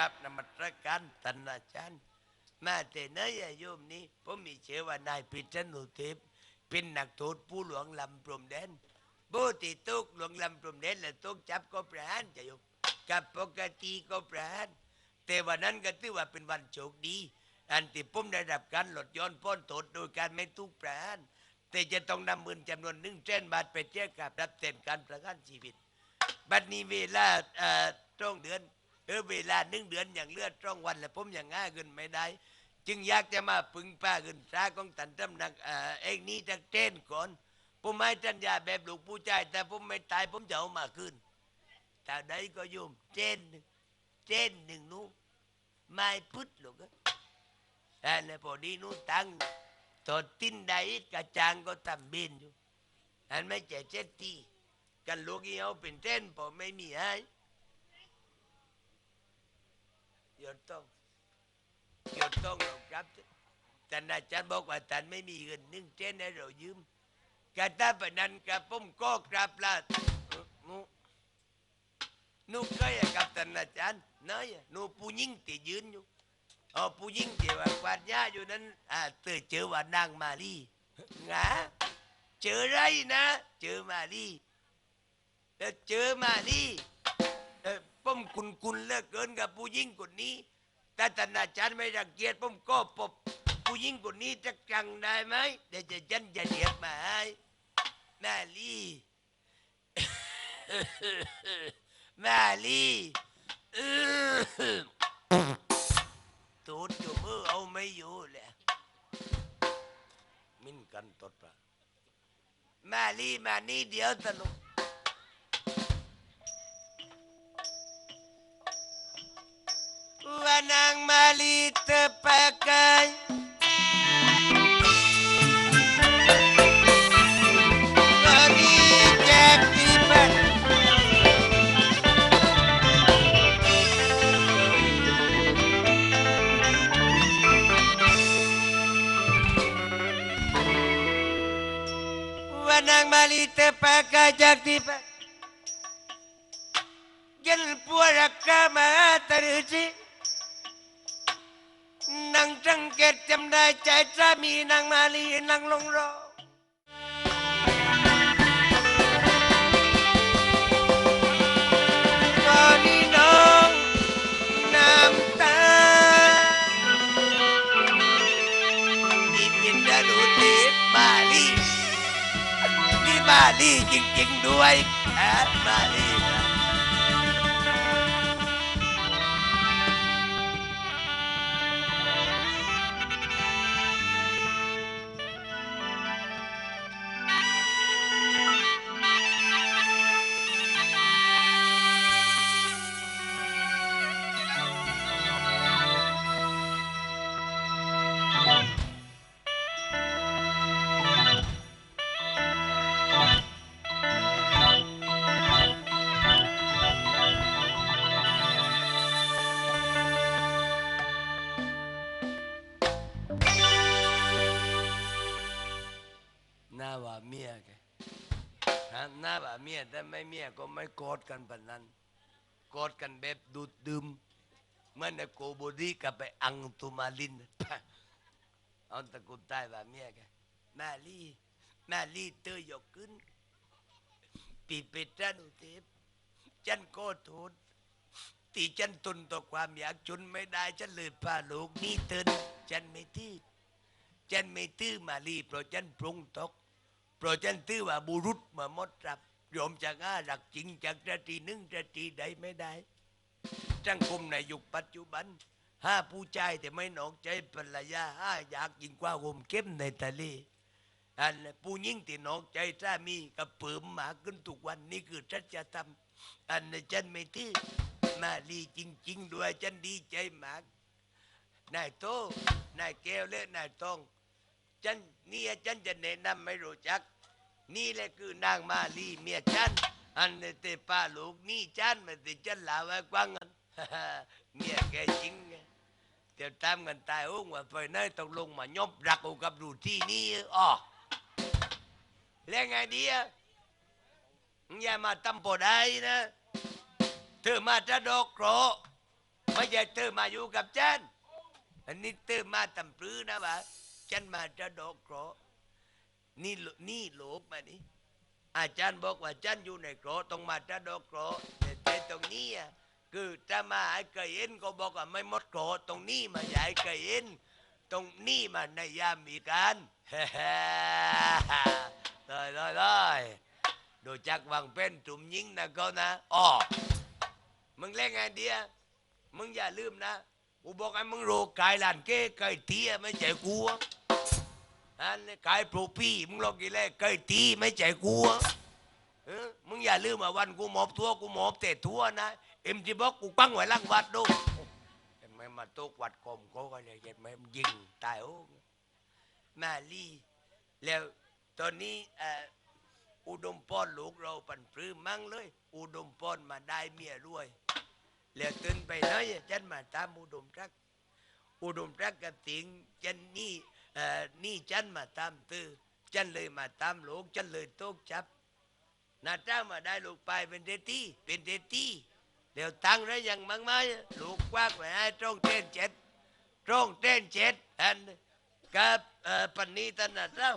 ครับนมัสการท่านอาจารย์มาแต่ไหนอะโยมนี้ผมมีเชื่อว่านายพิษณุเทพเป็นนักโทษผู้หลวงลำพรมแดนโบติตุกหลวงลำพรมแดนแล้วตุกจับก็ประหารจะยมกับปกติก็ประหารแต่วันนั้นก็ถือว่าเป็นวันโชคดี อันที่ผมได้รับการหลดย้อนพ้นโทษโดยการไม่ถูกประหารแต่จะต้องนำเงินจำนวนหนึ่งแสนบาทไปแจกกับรับเต็มการประกันชีวิต บัดนี้เวลาเอ่อตรงเดือน เออเวลาหนึ่งเดือนอย่างเลือดตรงวันแล้วผมอย่างง่ายเกินไม่ได้ จึงอยากจะมาพึงป้าเงินตราของตันตำหนักเออเองนี้จะเต้นก่อนผมไม่จัญญาแบบหลูกผู้ชายแต่ผมไม่ตายผมจะเอามาคืนแต่ใดก็โยมเต้นหนึ่งเต้นหนึ่งนู้ไม่พุทธหรอกอะอันพอดีนู้ตั้งตอดติ้นใดกระจางก็ทำเบนอยู่อันไม่ใช่เจ็ดทีกันลูกอีเอาเป็นเต้นผมไม่มีให้ หยดต้องหยดต้องเราครับท่านอาจารย์บอกว่าท่านไม่มีเงินหนึ่งเต้นให้เรายืมกาตาปนันกับผมก็กราบลานูหนูเคยกับท่านอาจารย์น้อยนูผู้หญิงที่ยืนอยู่อ๋อผู้หญิงที่ว่ากวาดหญ้าอยู่นั้นอ่าเตอเจอว่านางมาลีงาเจอไรนะ เจอมาลีแต่เจอมานี่เอ่อ ผมคุณคุณเหลือกเกินกับผู้หญิงคนนี้แต่ท่านอาจารย์ไม่รังเกียจผมก็ปบผู้หญิงคนนี้จะจังได้ไหมเดี๋ยวจะจันจะเรียกมาให้แม่ลี่แม่ลี่เออตูดอยู่มือเอาไม่อยู่แหละมินกันตดปะแม่ลี่มานี่เดี๋ยวตะลุก ว่านางมาลี มีนางมาลีนางลงรอตอนนี้น้องน้ำตานี่เป็นดารุติมาลีนี่มาลีจริงๆด้วยแอดมาลีนะ หน้าว่าเมียแกฮะหน้าว่าเมียแต่ไม่เมียก็ไม่กอดกันปานนั้นกอดกันแบบดูดดื่มเมื่อนในโกโบดีกับไปอังตุมาลินเอาตะกุนใต้ว่าเมียแกแม่ลี่แม่ลี่เตยยกขึ้นปีเป็ดจันเทพฉันก็โทษที่ฉันทนต่อความอยากจนไม่ได้ ฉันเลยพาลูกนี่เตือน ฉันไม่ทื่อฉันไม่ตื้อมาลีเพราะฉันปรุงตกเพราะฉันตื้อว่าบุรุษมาหมดรับโยมจากอาหลักจริงจากนาทีนึ่งนาทีใดไม่ได้สังคมในยุคปัจจุบันห้าผู้ชายแต่ไม่หนอกใจภรรยาห้าอยากยิงกว่าโฮมเข้มในทะเลอันผู้หญิงที่หนอกใจสามีกับเปิมหมาขึ้นทุกวันนี่คือสัจธรรมอันนั้นฉันไม่ตื้อมาลีจริง ๆ ด้วยฉันดีใจมาก นายโตนายแก้วและนายทองฉันนี่ฉันจะแนะนำไม่รู้จัก นี่แหละคือนางมาลีเมียฉันอันนี้เตป้าลูกนี่ฉันมันติฉันลาไว้กว้างกันเมียแกจริงเดี๋ยวตามกันตายโอ้งว่าไฟไหนต้องลงมายบรักเอากับรูที่นี่อ๋อแล้วไงดีอะอย่ามาตำปอได้นะเธอมาจะดอกเครไม่ใช่เธอมาอยู่กับฉัน อันนี้เธอมาตำปรือนะวะฉันมาจะดอกเคราะห์นี่โลนี่โลกมานี่อาจารย์บอกว่าฉันอยู่ในเคราะห์ต้องมาจะดอกเคราะห์แต่ตรงนี้อะคือถ้ามาให้เคยเห็นก็บอกว่าไม่หมดเคราะตรงนี้มาอยาให้เคยเห็นตรงนี้มาในยามมีการเลยเลยเลยดูจักวางเป็นจุ่มยิงนะเขานะอ๋อมึงเล่นไงเดียมึงอย่าลืมนะ กูบอกให้มึงโรกายหลานเก้ไก่ตีไม่ใจกูอะอันนี้กายโปรปี้มึงลองกี่เล่ไก่ตีไม่ใจกูอะเออมึงอย่าลืมว่าวันกูหมอบทั่วกูหมอบเตะทั่วนะเอ็มจีบอกกูปั้งไว้ล่างวัดดูเห็นไหมมาตกวัดกลมเขาก็เลยเห็นไหมยิงตายโอ้มาลีแล้วตอนนี้อุดมพรลูกเราปันปลื้มมั่งเลย อุดมพรมาได้เมียรวย แล้วตื่นไปเลยฉันมาตามอุดมรัก อุดมรักกับติงฉันนี่นี่ฉันมาตามตื้อฉันเลยมาตามลูกฉันเลยตกจับนาจ้ามาได้ลูกไปเป็นเดตี้เป็นเดตี้เดี๋ยวตั้งได้ยังมั้งไหมลูกกว้างไปให้ตรงเต้นเจ็ดตรงเต้นเจ็ดอันกับปันนี้ตันนาเจ้า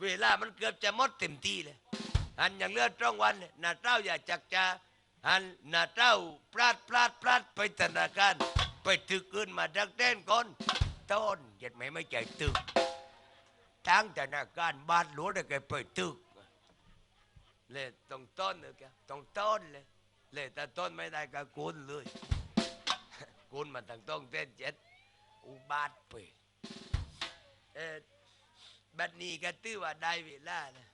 เวลามันเกือบจะหมดเต็มที่เลยอันยังเลือดตรงวันนาเจ้าอย่าจักจะ อันนาเจ้าพลาดพลาดพลาดไปธนาคารไปตึกอื่นมาดักเต้นก่อนต้นเจ็ดไม่ไม่ใจตึกทั้งธนาคารบานหลวงได้แกไปตึกเลยตรงต้นเลยแกตรงต้นเลยเลยแต่ต้นไม่ได้ก็กุนเลยกุนมาตั้งต้องเต้นเจ็ดอุบาทไปเออบัดนี้ก็ตื้อว่าได้เวลานะ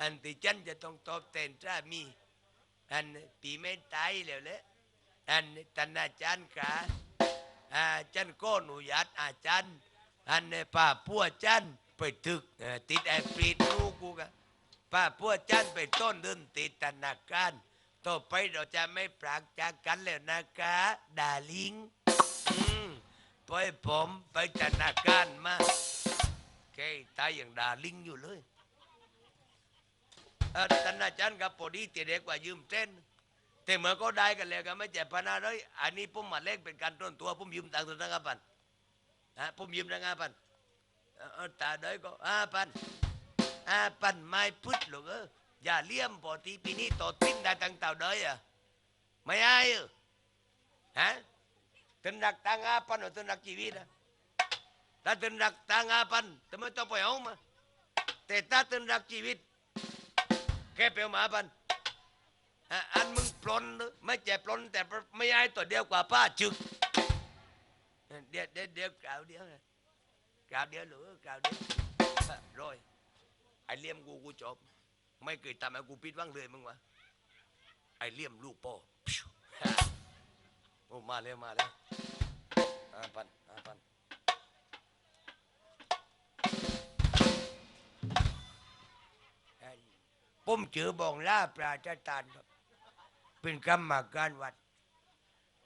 อันที่ฉันจะต้องตอบแทนสามี อันปีไม่ตายแล้วแหละอันท่านอาจารย์ขาอาจันก็หนุญาตอาจารย์อันป้าพัวจันไปตึกติดไอ้ปรีดลูกกูกะป้าพัวจันไปต้นเดินติดธนาคารต่อไปเราจะไม่ปรากจากกันแล้วนะคะดาลิงอืมปล่อยผมไปธนาคารมาแกตายอย่างดาลิงอยู่เลย ท่านอาจารย์กับพอดีตีเด็กว่ายืมเส้นแต่เมื่อก็ได้กันแล้วก็ไม่เจ็บพนาเลยอันนี้ผมมาเล่นเป็นการต้นตัวผมยืมตังค์ตัวตั้งห้าพันฮะผมยืมตั้งห้าพันเอ่อเออตาเด้ยก็ห้าพันห้าพันไม่พุดหรอกเอออย่าเลี่ยมพอทีปีนี้ต่อทิ้นได้ตั้งเต่าเด้ยอะไม่ให้ฮะตึนรักตังห้าพันหรือตึนรักชีวิตอะถ้าตึนรักตังห้าพันทำไมต้องไปเอามาแต่ถ้าตึนรักชีวิต แค่เปลวหมาพันอะอันมึงปลนหรือไม่แจ่ปลนแต่ไม่ย้ายตัวเดียวกว่าป้าจึกเดี๋ยวเดี๋ยวเดี๋ยวกล่าวเดียวนะกล่าวเดียวหรือกล่าวเดียวร้อยไอเลี่ยมกูกูจบ ไม่เคยทำให้กูปิดหวังเลยมึงวะไอเลี่ยมลูกพ่อโอ้มาเลยมาเลยห้าพันห้าพัน ผมเจอบองล่าปราชทานครับ เป็นกรรมการวัด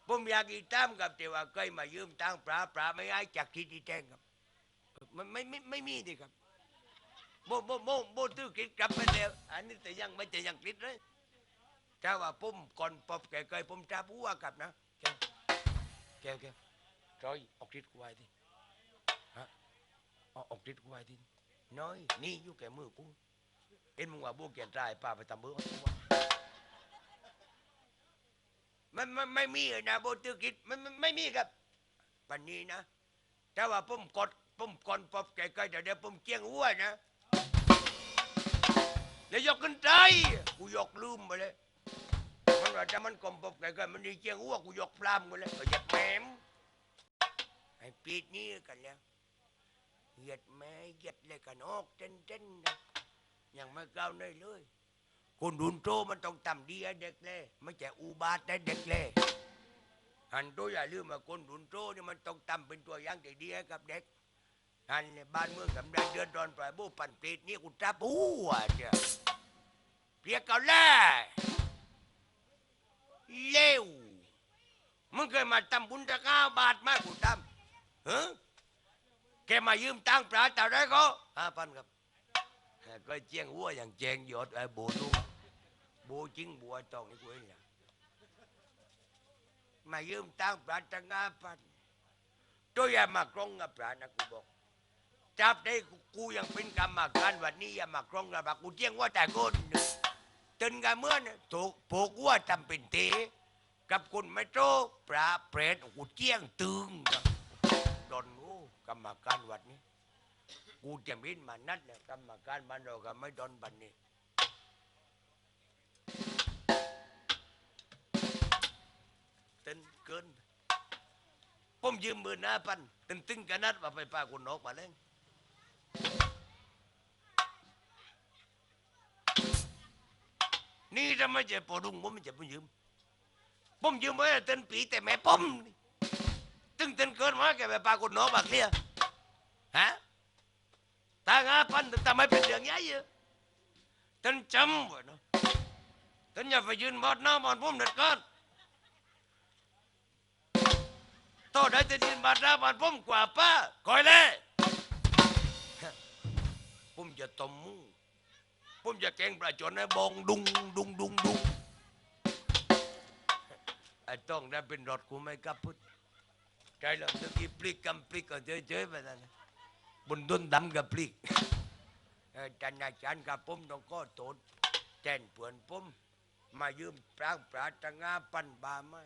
ผมอยากอีตามกับแต่ว่าเคยมายืมตังปลาปลาไม่ให้จากที่ที่แจ้งครับ มันไม่ไม่ไม่มีดิครับโบโบโบโบตื้อคิดกลับไปแล้ว อันนี้แต่ยังไม่จะยังคิดเลยถ้าว่าผมก่อนปอบแกเคยผมจะพูดว่ากับนะแกวแกแกวจอยออกฤทธิ์กูไว้ดิฮะอออกฤทธิ์กูไว้ดิน้อยนี่อยู่แก่มือกู เอ็นมึงว่าบูเกียนใจป้าไปทำเบอร์เขาวะมันไม่ไม่มีเลยนะโบตือกิดมันมันไม่มีครับปันนี้นะแต่ว่าผมกดผมกดปอบไกลๆเดี๋ยวเดี๋ยวผมเจียงหัวนะแล้วยกขึ้นใจกูยกลืมไปเลยมันว่าจะมันกลมปอบไกลๆมันดีเจียงหัวกูยกพลามไปเลยก็หยียดแหมมไอ้ปีดนี้กันแล้วเหยียดแม่เหยียดเลยกันออกเต้นๆนะ ยังไม่ก้าวหน้าเลย คนดุนโตมันต้องทำดีให้เด็กเลยไม่ใช่อุบาทให้เด็กเลยหันตัวอย่าลืมว่าคนดุนโตนี่มันต้องทำเป็นตัวอย่างที่ดีให้กับเด็กหันเนี่ยบ้านเมืองกำลังเดือดร้อนปล่อยบูปั่นปลีดนี่กูจับหัวเจ้าเพียกเอาแล่เร็วมึงเคยมาทำบุญตะก้าบาทมากกูทำเฮ้แกมายืมตังค์ปลาแต่ได้ก็ห้าพันครับ ก็เจียงหัวอย่างแจงหยดไอ้โบนุ่งโบจิ้งบัวตองนี่กูเองเนี่ยมายืมตังปลาตั้งาพันตัวอย่ามากรงกับปลานะกูบอกจับได้กูยังเป็นกรรมการวันนี้อย่ามากรงกับปลากูเที่ยงว่าแต่คนตึนกันเมื่อนะถูกผูกว่าจำเป็นเตกับคุณไม่โตปลาเปรตกูเที่ยงตึงกับดอนโอ้กรรมการวันนี้ กูจะบินมานัดเนี่ยกรรมการบ้านเราก็ไม่โดนบันนี้เต้นเกินผมยืมมือหน้าพันตึงตึงกันนัดว่าไปปาคุณนกมาเล่นนี่ถ้าไม่ใช่ปอดุงผมจะไปยืมผมยืมไว้เต้นปีแต่แม่ผมตึงเต้นเกินมาแกไปปาคุณนกมาเคลียฮะ ตางาพันแต่ไม่เป็นเรื่องใหญ่เยอะเต้นจำไว้เนาะเต้นอย่าไปยืนบอดหน้าบอดผมเด็ดขาดโตได้จะดินบาดาบาดผมกว่าป้าคอยเลยผมจะต้มหมูผมจะแกงปลาจนให้บองดุงดุงดุงดุงไอ้ต้องได้เป็นรถกูไม่กับพุทธใจเราตะกี้ปลิกกำปลิกก็เฉยๆไปนั่นนะ บนต้นดำกับปลิกจันอาจารย์กับผมต้องก็โทษแจนเผื่อนผมมายืมปรางปลาตงงาปันบาไม้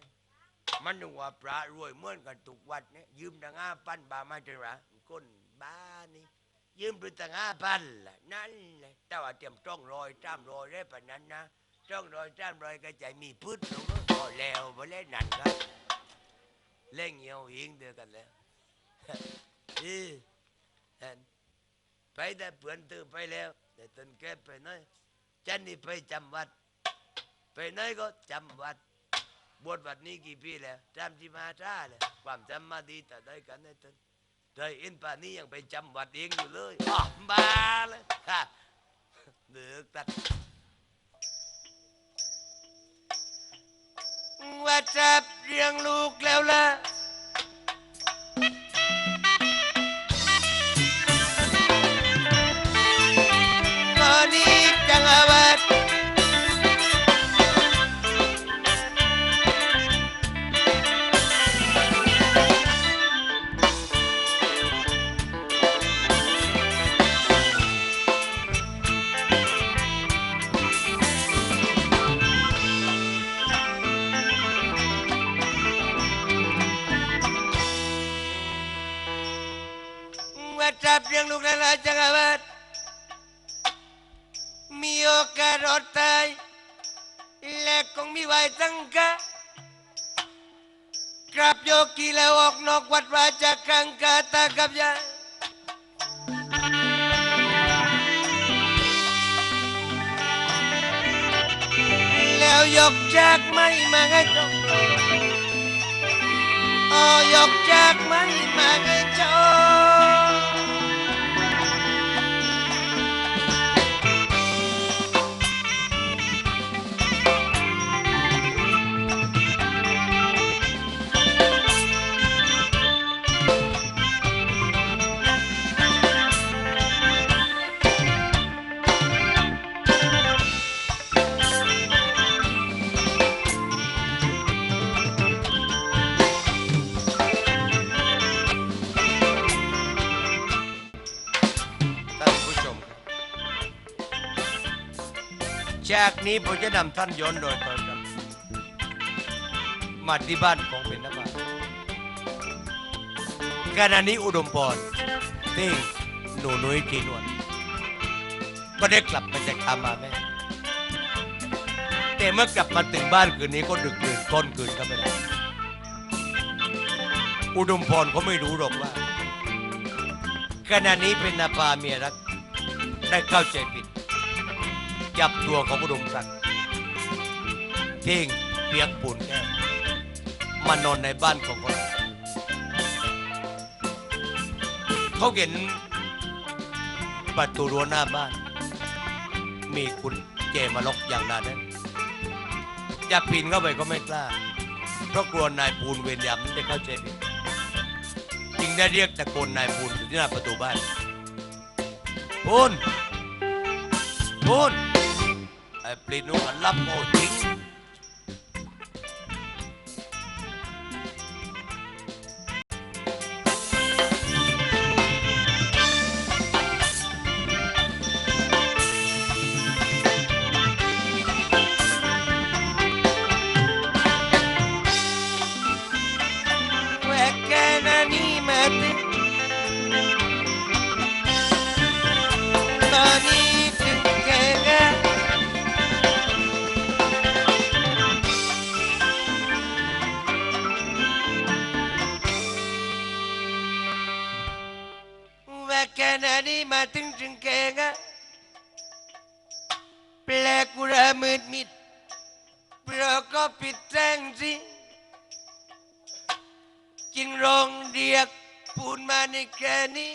มันนึกว่าพระรวยเหมือนกันทุกวัดเนี่ยยืมตงาพันบาทมาจังหวะคนบ้านี่ยืมไปตงาพันล่ะนั่นแหละแต่ว่าเตรียมจ้องรอยจ้ามรอยได้ปะนั้นนะจ้องรอยจ้ามรอยก็ใจมีพืชลงก็พอแล้วไปเล่นนั่นกันเล่นเหี่ยวหิงเดียวกันแล้วเออเห็น ไปได้เพื่อนตือไปแล้วแต่ตนแกไปไหนจันนี่ไปจำวัด ไปไหนก็จำวัด บวชวัดนี้กี่ปีแล้วจำที่มาท่าเลยความจำมาดีแต่ได้กันได้ตนเธออินป่านี้ยังไปจำวัดเองอยู่เลยอ๋อบ้าเลยฮะเดือกตัดว่าจับเรียงลูกแล้วล่ะ จับเรียงลูกแล้วล่ะจังอาวัดมีโอกาสรอดตายและคงมีไว้ตั้งกะกราบโยกีแล้วออกนอกวัดวาจะกังกาตากับยาแล้วยกจากไม่มาไงจงอ๋อยกจากไม่มาไงจง นี้ผมจะนำท่านย้อนโดยตรงครับมาที่บ้านของเป็นนบาขณะนี้อุดมพรเต้งหนูนุ้ยจีนวลก็ได้กลับมาจากอามาแม่แต่เมื่อกลับมาถึงบ้านคืนนี้ก็ดึกดื่นก้นคืนก็ไปแล้อุดมพรเขาไม่รู้หรอกว่าขณะนี้เป็นนาปาเมียรักได้เข้าใจผิด จับตัวของอุดมศักดิ์เท่งเปียกปุ่นแก้วมานอนในบ้านของเขาเขาเห็นประตูรั้วหน้าบ้าน มีคุณเจมาล็อกอย่างนาแน่นอยากปีนเข้าไปก็ไม่กล้า เพราะกลัวนายปูนเวรยามนั้นได้เข้าใจผิดจึงได้เรียกตะโกนนายปูนอยู่ที่หน้าประตูบ้านปูนปูน ไอ้ปลีนูกั กกูระมืดมิดเราก็ปิดแจ้งสิจึงร้องเรียกพูนมาในแค่นี้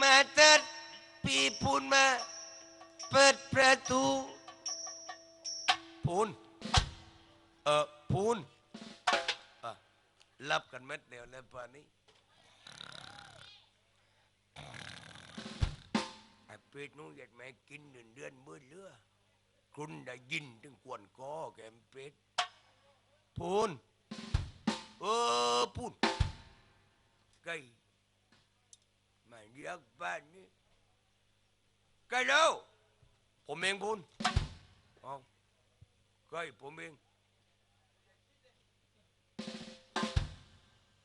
มาเติดปีพูนมา เปิดประตูพูนเออพูนอะรับกันเม็ดเดียวแล้วป่านนี้ ป็ดนู้นอยากแม่กินเดือนเดือนมืดเลือคุณได้ยินถึงกวนคอแกมเป็ดพูนเออพูนไก่มาเรียกบ้านนี้ไก่แล้วผมเองพูนเอาไก่ผมเอง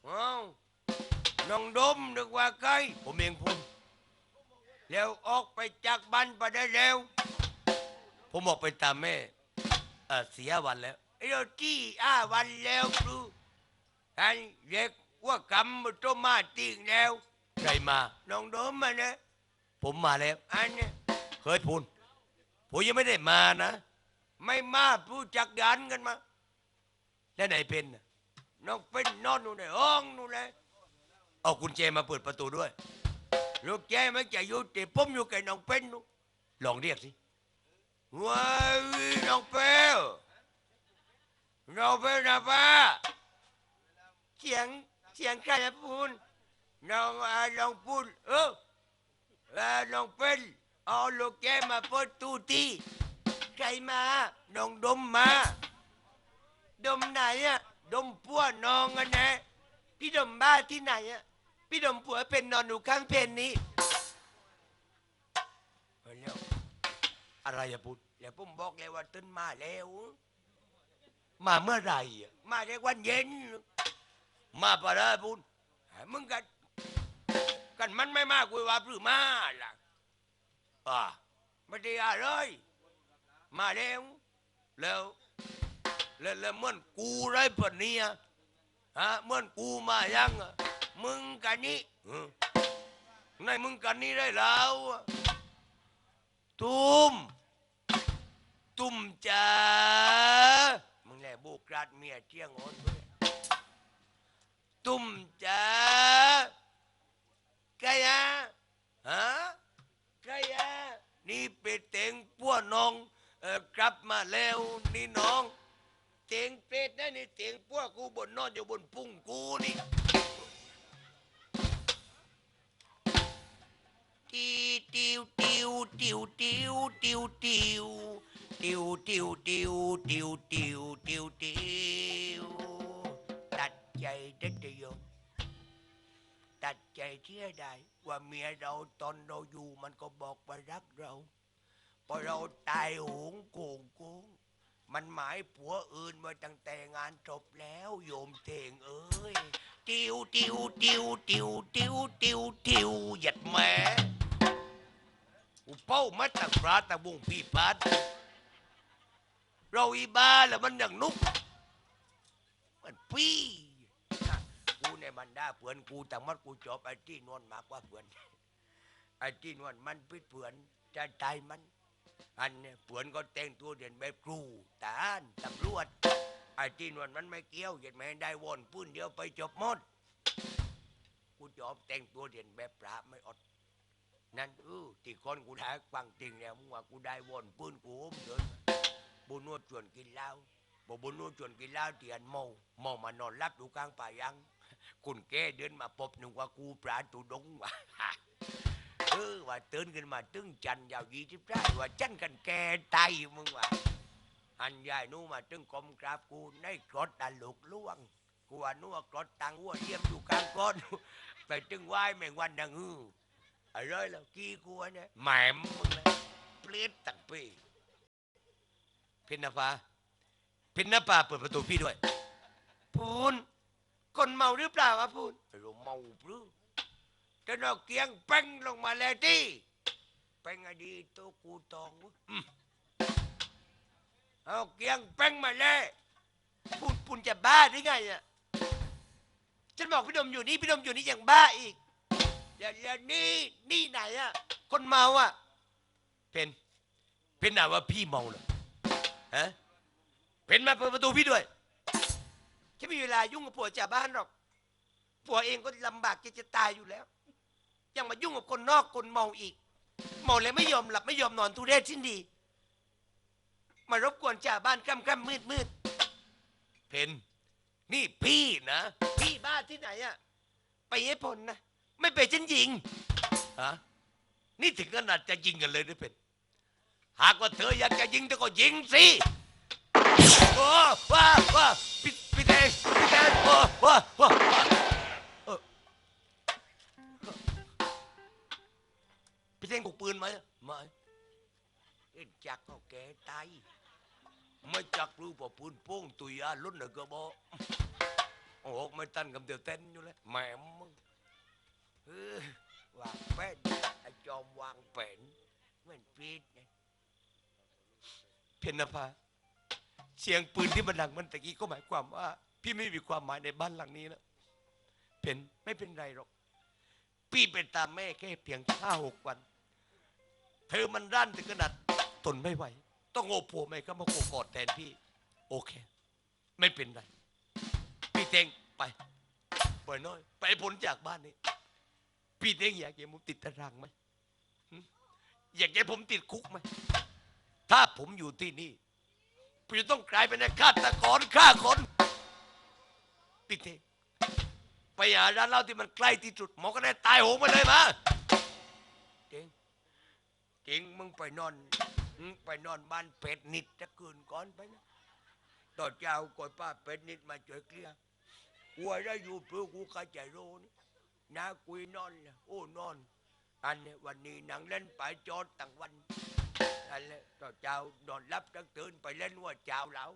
เอาน้องดมนึกว่าไกลผมเองพุ่ม แล้วออกไปจากบ้านไปได้แล้วผมออกไปตามแม่เออเสียวันแล้วไอ้เราที่อ้าวันแล้วครูอันเรียกว่ากำมาต้มมาติงแล้วใครมา น้องดมมานะ ผมมาแล้ว อันเนี้ยเคยพูนผมยังไม่ได้มานะ ไม่มาพูดจักยันกันมา แล้วไหนเป็นน่ะน้องเป็นนอนอยู่ในห้องนู่นเลยเอากุญแจมาเปิดประตูด้วย ลูกแจไม่จะอยู่แต่ผมอยู่กับน้องเป็นนู่ลองเรียกสิว้ายน้องเป็นน้องเป็นนะป้าเสียงเสียงใครนะพูนน้องอาน้องพูนเอออาน้องเป็นเอาลูกแจมาเปิดตู้ทีใครมาน้องดมมา ดมไหนอะดมพัวน้องอะนะพี่ดมบ้าที่ไหนอะ พี่ดมผัวเป็นนอนอยู่ข้างเพนนี้เฮ้ยแล้วอะไรอะพุทธแล้วผมบอกแล้วว่าตื่นมาแล้ว มาเมื่อไหร่อะมาได้วันเย็น มาปะได้พุทธมึงกันกันมันไม่มากกูว่าหรือมาล่ะอ่าไม่ได้อะไรมาแล้วแล้วแล้วแล้วเหมื่อนกูไรปะเนี่ยฮะเหมื่อนกูมายังอะ มึงกันนี่เออในมึงกันนี่ได้แล้วอะตุ้มตุ้มจ้ามึงแหละโบกราดเมียเที่ยงอ่อนด้วยตุ้มจ้าใครอะฮะใครอะนี่เป็ดเต็งป้วน้องเออกลับมาแล้วนี่น้องเตียงเป็ดนั่นนี่เตียงพวกกูบนนอนอยู่บนพุงกูนี่ ติวติวติวติวติวติวติวติวติวติวติวติวติวติวตัดใจเด็ดเดียวตัดใจเที่ยได้ว่าเมียเราตอนเราอยู่มันก็บอกว่ารักเราพอเราตายหงโกงโกงมันหมายผัวอื่นมาตั้งแต่งานจบแล้วโยมเทงเอ้ย ติวติวติวติวติวติวติวหยัดแม่ อุเป้ามาตักปลาตะบุงพีปัดเราอีบ้าแล้วมันอย่างนุก มันปี้นะกูในบรรดาเพื่อนกูแต่มัดกูจบไอ้ที่นวลมากกว่าเพื่อนไอ้ที่นวลมันพิดเพื่อนจะใจมัน อันเนี่ยเปือนก็แต่งตัวเด่นแบบครูทหารตำรวจไอ้ที่นวลมันไม่เกี่ยวเหยียดแม่ได้วนปืนเดียวไปจบหมดกูจอบแต่งตัวเด่นแบบพระไม่อด นั่นเออที่คนกูได้ฟังจริงแล้วมึงว่ากูได้วนปืนกูอุ้มเดินบุญนวดชวนกินเหล้าบบุญนวดชวนกินเหล้าเตียนเมาเมามานอนรับอยู่กลางป่ายังคุณแกเดินมาปบหนึ่งว่ากูปราตูดงว่ะเออว่าตื่นขึ้นมาตึงจันยาวยี่สิบไร่ว่าจันกันแกตายมึงว่าอันยายนู่มาตึงกลมกราบกูในกรดตาลุกล่วงกูว่านู่กรดตังหัวเยี่ยมอยู่กลางก้อนไปตึงไหวแมงวันดังฮือ อะไรแล้วกี้กูวะเนี่ยแหม่มมึงเลยเปลี่ยนตั้งปีพินนภาพินนภาเปิดประตูพี่ด้วย พูนคนเมาหรือเปล่าวะพูนเราเมาหรือจะนอกเกียงเป้งลงมาเลยที่เป้งอดีตัวกูตองวะอืมเอาเกียงเป้งมาเลยพูดปุนจะบ้าหรือไงอะฉันบอกพี่ดมอยู่นี่พี่ดมอยู่นี่อย่างบ้าอีก เดี๋ยวเดี๋ยวนี่นี่ไหนอะคนเมาอะเพนเพนหนาว่าพี่เมาเหรอฮะเพนมาเปิดประตูพี่ด้วยฉันไม่มีเวลายุ่งกับผัวจ่าบ้านหรอกผัวเองก็ลำบากจะจะตายอยู่แล้ว ยังมายุ่งกับคนนอกคนเมาอีกเมาเลยไม่ยอมหลับไม่ยอมนอนทุเรศสิ้นดี มารบกวนจ่าบ้านค่ำค่ำมืดมืดเพนนี่พี่นะ พี่บ้าที่ไหนอะไปให้ผลนะ ไม่ไปฉันยิงฮะนี่ถึงขนาดจะยิงกันเลยนะเพนหากว่าเธออยากจะยิงเธอก็ยิงสิโอ้ว้าว้าพี่พี่แดงพี่แดงโอ้ว้าว้าเออพี่แดงกกปืนไหมไม่เอ็นจักก็แกตายไม่จักรู้ป่าปืนโป้งตุยอาลุ้นเหรอก็บอกโอ้ไม่ตั้นกับเดียวเต้นอยู่เลยแหม่มึง วางแผนไอ้จอมวางแผนเหมือนพีดไงเพญนภาเสียงปืนที่มันดังมันตะกี้ก็หมายความว่า พี่ไม่มีความหมายในบ้านหลังนี้แล้วเพนไม่เป็นไรหรอก พี่เป็นตามแม่แค่เพียงห้าหกวัน เธอมันรั่นถึงขนาดทนไม่ไหว ต้องโง่ผัวแม่ก็มาโกกอดแทนพี่ โอเค ไม่เป็นไร พี่เต็งไปปล่อยน้อย ไปพ้นจากบ้านนี้ พี่เต็งอยากให้ผมติดตารางไหมอยากให้ผมติดคุกไหมถ้าผมอยู่ที่นี่ผมจะต้องกลายเป็นฆาตกรฆ่าคนพี่เต็งไปหาร้านเหล้าที่มันใกล้ที่สุดหมอก็ได้ตายโหงไปเลยมาเต็งเต็งมึงไปนอนไปนอนบ้านเป็ดนิดจะคืนก่อนไปนะต่อเจ้าก่อยป้าเป็ดนิดมาช่วยเคลียร์วัวได้อยู่เพื่อกูเข้าใจโรนี่ นากุยนอนเลยโอ้นอน อันนี้วันนี้นังเล่นไปจอดตั้งวันอันเนี้ยต่อเจ้านอนรับตั้งตื่นไปเล่นว่าเจ้าแล้ว